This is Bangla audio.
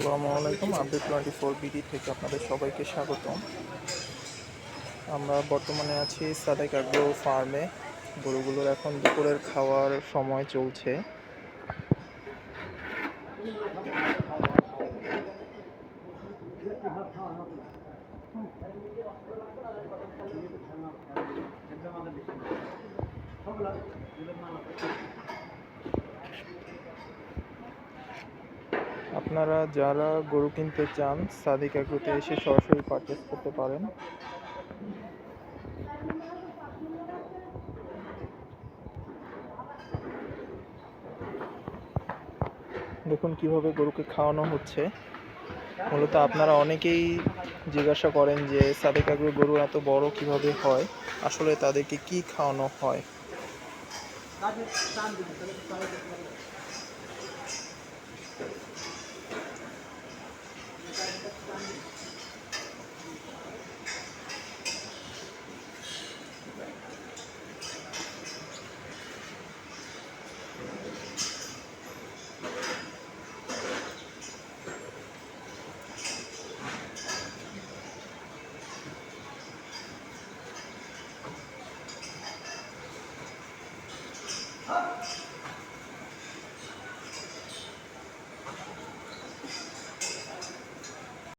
আসসালামু আলাইকুম, আপডেট টোয়েন্টি ফোর বিডি থেকে আপনাদের সবাইকে স্বাগতম। আমরা বর্তমানে আছি সাদেক আগ্রো ফার্মে। গরুগুলোর এখন দুপুরের খাওয়ার সময় চলছে। আপনারা যারা গরু কিনতে চান, সাদিক আগ্রোতে এসে সরাসরি পারচেস করতে পারেন। দেখুন কীভাবে গরুকে খাওয়ানো হচ্ছে। মূলত আপনারা অনেকেই জিজ্ঞাসা করেন যে, সাদেক আগ্রো গরু এত বড় কীভাবে হয়? আসলে তাদেরকে কি খাওয়ানো হয়? touch.